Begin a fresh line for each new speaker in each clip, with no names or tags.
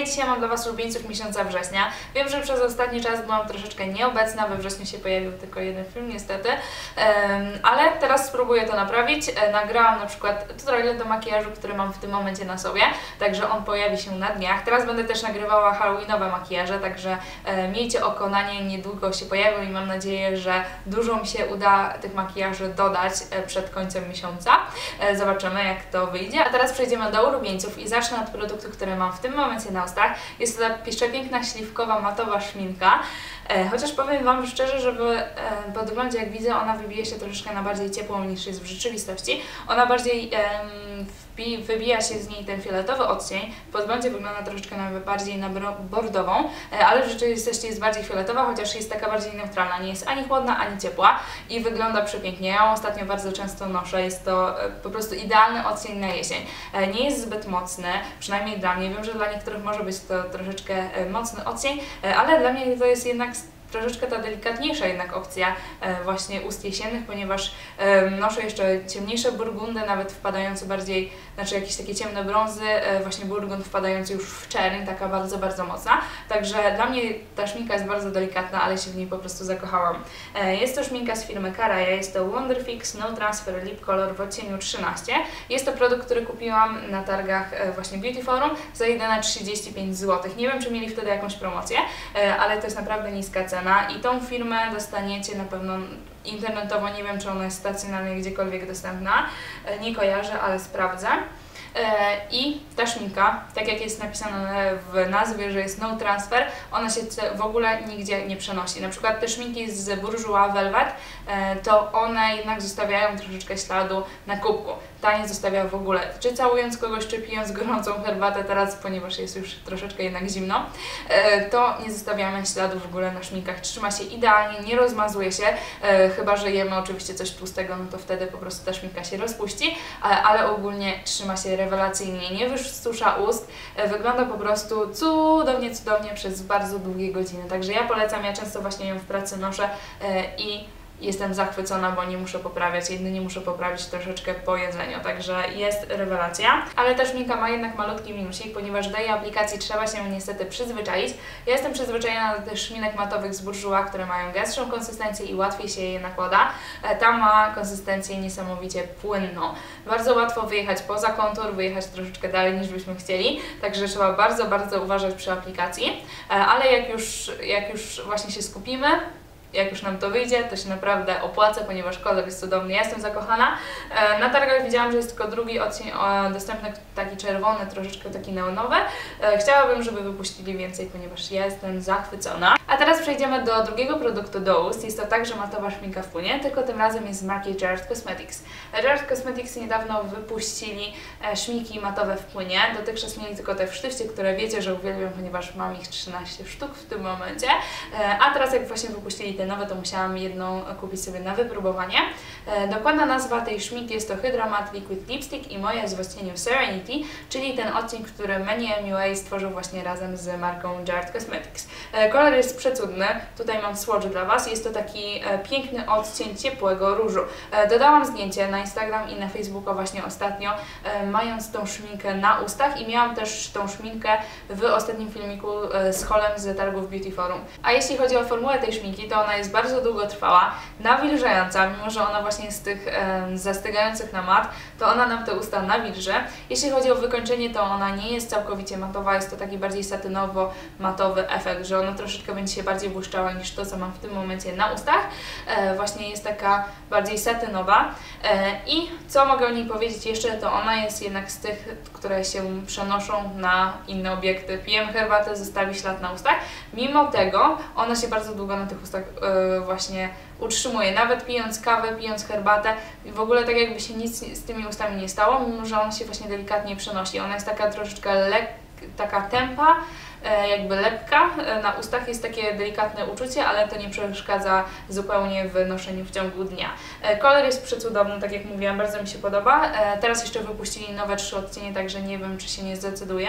i dzisiaj mam dla Was ulubieńców miesiąca września. Wiem, że przez ostatni czas byłam troszeczkę nieobecna, we wrześniu się pojawił tylko jeden film niestety, ale teraz spróbuję to naprawić. E, nagrałam na przykład tutorial do makijażu, który mam w tym momencie na sobie, także on pojawi się na dniach. Teraz będę też nagrywała halloweenowe makijaże, także e, miejcie oko na nie, niedługo się pojawią i mam nadzieję, że dużo mi się uda tych makijaży dodać e, przed końcem miesiąca. Zobaczymy jak to wyjdzie. A teraz przejdziemy do ulubieńców i zacznę od produktu, który mam w tym momencie na ustach. Jest to ta przepiękna, śliwkowa, matowa szminka. Chociaż powiem Wam szczerze, że w podglądzie jak widzę ona wybije się troszeczkę na bardziej ciepłą niż jest w rzeczywistości. Ona bardziej wybija się z niej ten fioletowy odcień. W podglądzie wygląda troszeczkę nawet bardziej na bordową, e, ale w rzeczywistości jest bardziej fioletowa, chociaż jest taka bardziej neutralna. Nie jest ani chłodna, ani ciepła i wygląda przepięknie. Ja ją ostatnio bardzo często noszę. Jest to e, po prostu idealny odcień na jesień. E, nie jest zbyt mocny, przynajmniej dla mnie. Wiem, że dla niektórych może być to troszeczkę mocny odcień, ale dla mnie to jest jednak troszeczkę ta delikatniejsza jednak opcja e, właśnie ust jesiennych, ponieważ e, noszę jeszcze ciemniejsze burgundy, nawet wpadające bardziej, znaczy jakieś takie ciemne brązy, e, właśnie burgund wpadający już w czerń, taka bardzo, bardzo mocna. Także dla mnie ta szminka jest bardzo delikatna, ale się w niej po prostu zakochałam. Jest to szminka z firmy Karaja, jest to Wonderfix No Transfer Lip Color w odcieniu 13. Jest to produkt, który kupiłam na targach właśnie Beauty Forum za jedyne 35 zł. Nie wiem, czy mieli wtedy jakąś promocję, ale to jest naprawdę niska cena cena i tą firmę dostaniecie na pewno internetowo, nie wiem czy ona jest stacjonarnie gdziekolwiek dostępna, e, nie kojarzę, ale sprawdzę. E, I ta szminka, tak jak jest napisane w nazwie, że jest no transfer, ona się w ogóle nigdzie nie przenosi. Na przykład te szminki z Bourjois Velvet, e, to one jednak zostawiają troszeczkę śladu na kubku. Ta nie zostawia w ogóle. Czy całując kogoś, czy pijąc gorącą herbatę teraz, ponieważ jest już troszeczkę jednak zimno, e, to nie zostawiamy śladu w ogóle na szminkach. Trzyma się idealnie, nie rozmazuje się, chyba że jemy oczywiście coś tłustego, no to wtedy po prostu ta szminka się rozpuści, ale ogólnie trzyma się rewelacyjnie, nie wysusza ust, e, wygląda po prostu cudownie, cudownie przez bardzo długie godziny. Także ja polecam, ja często właśnie ją w pracy noszę e, i jestem zachwycona, bo nie muszę poprawiać, jedynie muszę poprawić troszeczkę po jedzeniu, także jest rewelacja. Ale też Minka ma jednak malutki minusik, ponieważ do jej aplikacji trzeba się niestety przyzwyczaić. Ja jestem przyzwyczajona do tych szminek matowych z Bourjois, które mają gęstszą konsystencję i łatwiej się je nakłada. E, ta ma konsystencję niesamowicie płynną. Bardzo łatwo wyjechać poza kontur, wyjechać troszeczkę dalej niż byśmy chcieli, także trzeba bardzo, bardzo uważać przy aplikacji. E, ale jak już, jak już właśnie się skupimy, jak już nam to wyjdzie, to się naprawdę opłaca, ponieważ kolor jest cudowny. Ja jestem zakochana. E, na targach widziałam, że jest tylko drugi odcień dostępny, taki czerwony, troszeczkę taki neonowy. E, chciałabym, żeby wypuścili więcej, ponieważ ja jestem zachwycona. A teraz przejdziemy do drugiego produktu do ust. Jest to także matowa szminka w płynie, tylko tym razem jest z marki Jared Cosmetics. Jared Cosmetics niedawno wypuścili e, szminki matowe w płynie. Dotychczas mieli tylko te w sztywcie, które wiecie, że uwielbiam, ponieważ mam ich 13 sztuk w tym momencie. A teraz jak właśnie wypuścili nowe, to musiałam jedną kupić sobie na wypróbowanie. E, dokładna nazwa tej szminki jest to Hydra Matte Liquid Lipstick i moja jest w odcieniu Serenity, czyli ten odcień, który Many MUA stworzył właśnie razem z marką Jared Cosmetics. E, kolor jest przecudny, tutaj mam swatch dla Was, jest to taki e, piękny odcień ciepłego różu. Dodałam zdjęcie na Instagram i na Facebooka właśnie ostatnio, mając tą szminkę na ustach i miałam też tą szminkę w ostatnim filmiku z Holem z targów Beauty Forum. A jeśli chodzi o formułę tej szminki, to ona jest bardzo długotrwała, nawilżająca, mimo że ona właśnie jest z tych zastygających na mat, to ona nam te usta nawilży. Jeśli chodzi o wykończenie, to ona nie jest całkowicie matowa, jest to taki bardziej satynowo-matowy efekt, że ona troszeczkę będzie się bardziej błyszczała niż to, co mam w tym momencie na ustach. E, właśnie jest taka bardziej satynowa. E, I co mogę o niej powiedzieć jeszcze, to ona jest jednak z tych, które się przenoszą na inne obiekty. Pijemy herbatę, zostawi ślad na ustach. Mimo tego ona się bardzo długo na tych ustach właśnie utrzymuje, nawet pijąc kawę, pijąc herbatę i w ogóle tak jakby się nic z tymi ustami nie stało, mimo że ona się właśnie delikatnie przenosi. Ona jest taka troszeczkę lekka, taka tempa, e, jakby lepka. E, na ustach jest takie delikatne uczucie, ale to nie przeszkadza zupełnie w noszeniu w ciągu dnia. Kolor jest przecudowny, tak jak mówiłam, bardzo mi się podoba. Teraz jeszcze wypuścili nowe trzy odcienie, także nie wiem, czy się nie zdecyduję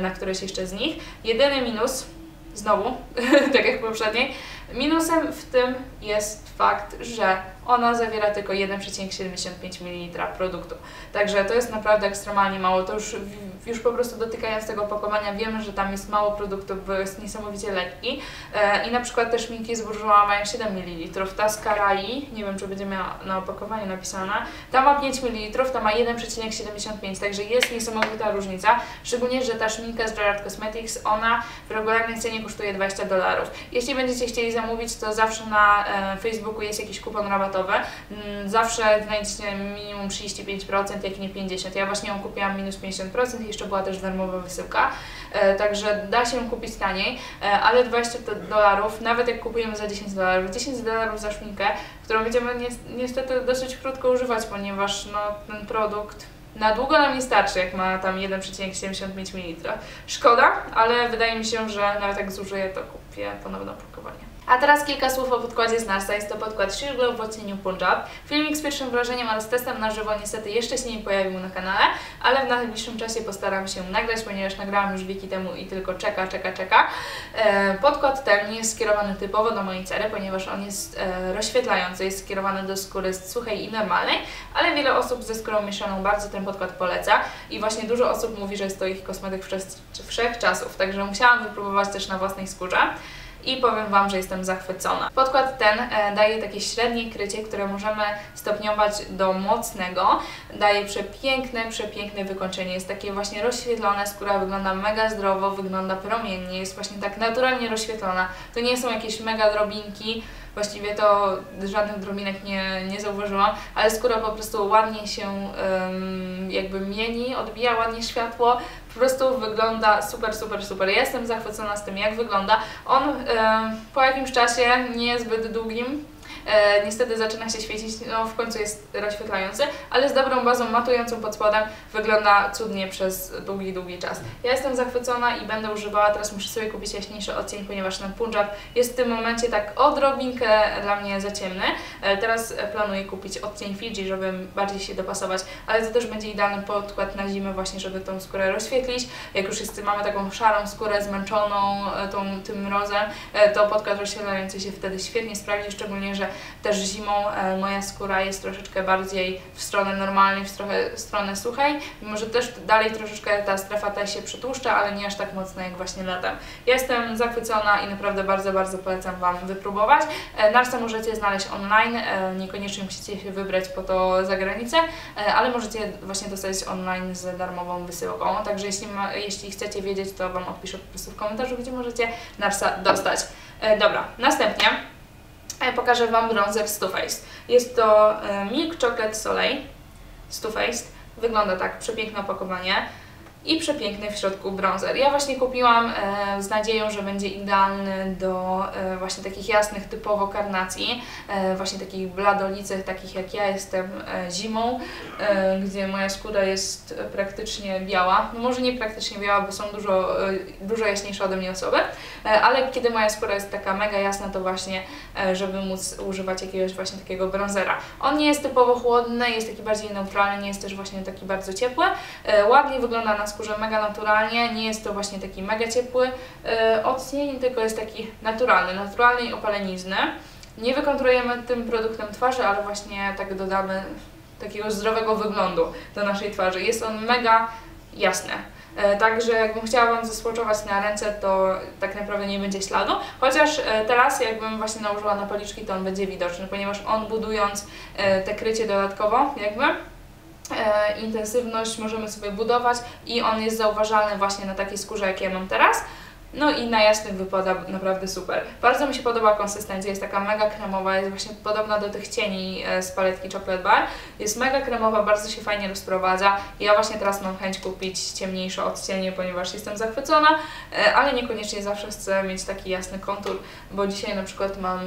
na któreś jeszcze z nich. Jedyny minus, znowu, tak jak poprzedniej, Minusem w tym jest fakt, że ona zawiera tylko 1,75 ml produktu. Także to jest naprawdę ekstremalnie mało. To już już po prostu dotykając tego opakowania wiemy, że tam jest mało produktów, bo jest niesamowicie lekki. E, I na przykład te szminki z Bourjois mają 7 ml, ta z Karai, nie wiem czy będzie miała na opakowaniu napisana, ta ma 5 ml, ta ma 1,75, także jest niesamowita różnica, szczególnie, że ta szminka z Gerard Cosmetics, ona w regularnej cenie kosztuje 20 dolarów. Jeśli będziecie chcieli zamówić, to zawsze na e, Facebooku jest jakiś kupon rabatowy, mm, zawsze znajdziecie minimum 35%, jak nie 50%. Ja właśnie ją kupiłam minus 50% i jeszcze była też darmowa wysyłka, e, także da się kupić taniej, e, ale 20 dolarów, nawet jak kupujemy za 10 dolarów, 10 dolarów za szminkę, którą będziemy niestety dosyć krótko używać, ponieważ no, ten produkt na długo nam nie starczy, jak ma tam 1,75 ml. Szkoda, ale wydaje mi się, że nawet jak zużyję, to kupię ponowne opakowanie. A teraz kilka słów o podkładzie z Narsa. Jest to podkład Sheer Glow w odcieniu Punjab. Filmik z pierwszym wrażeniem oraz testem na żywo niestety jeszcze się nie pojawił na kanale, ale w najbliższym czasie postaram się nagrać, ponieważ nagrałam już wieki temu i tylko czeka, czeka, czeka. E, podkład ten nie jest skierowany typowo do mojej cery, ponieważ on jest e, rozświetlający, jest skierowany do skóry suchej i normalnej, ale wiele osób ze skórą mieszaną bardzo ten podkład poleca i właśnie dużo osób mówi, że jest to ich kosmetyk wszechczasów, także musiałam wypróbować też na własnej skórze i powiem Wam, że jestem zachwycona. Podkład ten e, daje takie średnie krycie, które możemy stopniować do mocnego. Daje przepiękne, przepiękne wykończenie. Jest takie właśnie rozświetlone, skóra wygląda mega zdrowo, wygląda promiennie, jest właśnie tak naturalnie rozświetlona. To nie są jakieś mega drobinki, właściwie to żadnych drobinek nie, nie zauważyłam, ale skóra po prostu ładnie się jakby mieni, odbija ładnie światło, po prostu wygląda super, super, super. Ja jestem zachwycona z tym, jak wygląda. On po jakimś czasie, niezbyt długim, E, niestety zaczyna się świecić, no w końcu jest rozświetlający, ale z dobrą bazą matującą pod spodem wygląda cudnie przez długi, długi czas. Ja jestem zachwycona i będę używała, teraz muszę sobie kupić jaśniejszy odcień, ponieważ ten Punjab jest w tym momencie tak odrobinkę dla mnie za ciemny. E, teraz planuję kupić odcień Fiji, żeby bardziej się dopasować, ale to też będzie idealny podkład na zimę właśnie, żeby tą skórę rozświetlić. Jak już jest, mamy taką szarą skórę zmęczoną e, tą, tym mrozem, to podkład rozświetlający się wtedy świetnie sprawdzi, szczególnie, że też zimą e, moja skóra jest troszeczkę bardziej w stronę normalnej, w, trochę, stronę suchej, mimo że też dalej troszeczkę ta strefa ta się przytłuszcza, ale nie aż tak mocno jak właśnie latem. Jestem zachwycona i naprawdę bardzo, bardzo polecam Wam wypróbować. E, Narsa możecie znaleźć online, e, niekoniecznie musicie się wybrać po to za granicę, ale możecie właśnie dostać online z darmową wysyłką, także jeśli, ma, jeśli chcecie wiedzieć, to Wam odpiszę po prostu w komentarzu, gdzie możecie Narsa dostać. Dobra, następnie pokażę Wam bronzer z Too Faced. Jest to e, Milk Chocolate Soleil z Too Faced. Wygląda tak, przepiękne opakowanie i przepiękny w środku bronzer. Ja właśnie kupiłam e, z nadzieją, że będzie idealny do e, właśnie takich jasnych typowo karnacji, e, właśnie takich bladolicych, takich jak ja jestem zimą, gdzie moja skóra jest praktycznie biała. No może nie praktycznie biała, bo są dużo, dużo jaśniejsze ode mnie osoby, ale kiedy moja skóra jest taka mega jasna, to właśnie, żeby móc używać jakiegoś właśnie takiego bronzera. On nie jest typowo chłodny, jest taki bardziej neutralny, nie jest też właśnie taki bardzo ciepły. Ładnie wygląda na skórze mega naturalnie, nie jest to właśnie taki mega ciepły yy, odcień, tylko jest taki naturalny, i opalenizny. Nie wykontrujemy tym produktem twarzy, ale właśnie tak dodamy takiego zdrowego wyglądu do naszej twarzy. Jest on mega jasny. E, także jakbym chciała Wam zasłoczować na ręce, to tak naprawdę nie będzie śladu. Chociaż e, teraz jakbym właśnie nałożyła na policzki, to on będzie widoczny, ponieważ on budując te krycie dodatkowo, jakby, e, intensywność możemy sobie budować i on jest zauważalny właśnie na takiej skórze, jak ja mam teraz. No i na jasnych wypada naprawdę super. Bardzo mi się podoba konsystencja, jest taka mega kremowa, jest właśnie podobna do tych cieni e, z paletki Chocolate Bar. Jest mega kremowa, bardzo się fajnie rozprowadza. Ja właśnie teraz mam chęć kupić ciemniejsze odcienie, ponieważ jestem zachwycona, e, ale niekoniecznie zawsze chcę mieć taki jasny kontur, bo dzisiaj na przykład mam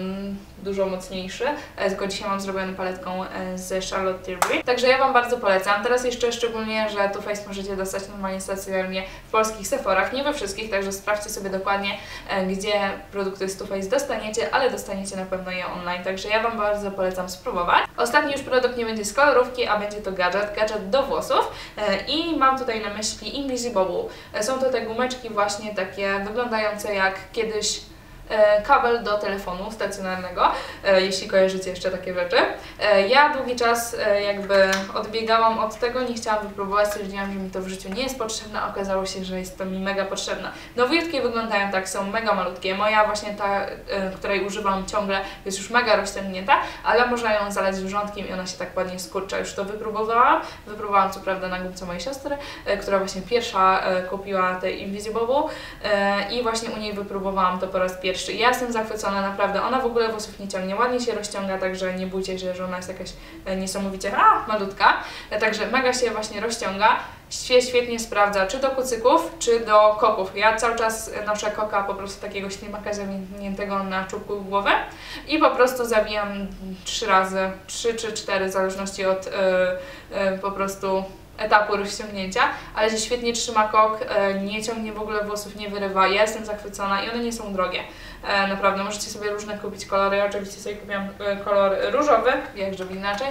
dużo mocniejszy, e, tylko dzisiaj mam zrobiony paletką z Charlotte Tilbury. Także ja Wam bardzo polecam. Teraz jeszcze szczególnie, że Too Faced możecie dostać normalnie stacjonarnie w polskich Sephorach, nie we wszystkich, także sprawdźcie sobie sobie dokładnie, e, gdzie produkty Faced dostaniecie, ale dostaniecie na pewno je online, także ja Wam bardzo polecam spróbować. Ostatni już produkt nie będzie z kolorówki, a będzie to gadżet, gadżet do włosów e, i mam tutaj na myśli Invisible. E, są to te gumeczki właśnie takie wyglądające jak kiedyś kabel do telefonu stacjonarnego, e, jeśli kojarzycie jeszcze takie rzeczy. E, ja długi czas e, jakby odbiegałam od tego, nie chciałam wypróbować, stwierdziłam, że mi to w życiu nie jest potrzebne, okazało się, że jest to mi mega potrzebne. Nowiutkie wyglądają tak, są mega malutkie. Moja właśnie ta, e, której używam ciągle, jest już mega rozciągnięta, ale można ją zalać wrzątkiem i ona się tak ładnie skurcza. Już to wypróbowałam. Wypróbowałam co prawda na głupce mojej siostry, e, która właśnie pierwsza e, kupiła tę Invisible e, i właśnie u niej wypróbowałam to po raz pierwszy. Ja jestem zachwycona, naprawdę. Ona w ogóle włosów nie ciągnie, ładnie się rozciąga, także nie bójcie się, że ona jest jakaś e, niesamowicie a, malutka. E, Także mega się właśnie rozciąga. Świe- Świetnie sprawdza, czy do kucyków, czy do koków. Ja cały czas noszę koka, po prostu takiego ślimaka zawiniętego na czubku głowy i po prostu zawijam trzy razy, trzy czy cztery, w zależności od e, e, po prostu etapu rozciągnięcia, ale się świetnie trzyma kok, e, nie ciągnie w ogóle włosów, nie wyrywa. Ja jestem zachwycona i one nie są drogie. E, naprawdę, możecie sobie różne kupić kolory. Ja oczywiście sobie kupiłam e, kolor różowy, jak żeby inaczej,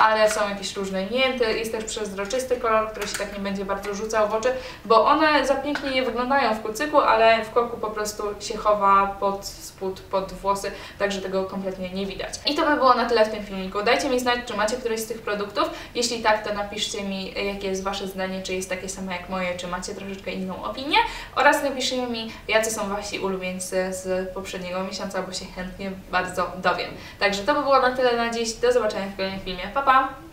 ale są jakieś różne nienty. Jest też przezroczysty kolor, który się tak nie będzie bardzo rzucał w oczy, bo one za pięknie nie wyglądają w kucyku, ale w koku po prostu się chowa pod spód, pod włosy, także tego kompletnie nie widać. I to by było na tyle w tym filmiku. Dajcie mi znać, czy macie któreś z tych produktów. Jeśli tak, to napiszcie mi, jakie jest Wasze zdanie, czy jest takie samo jak moje, czy macie troszeczkę inną opinię oraz napiszcie mi, jacy są Wasi ulubieńcy z poprzedniego miesiąca, bo się chętnie bardzo dowiem. Także to by było na tyle na dziś. Do zobaczenia w kolejnym filmie. Pa, pa!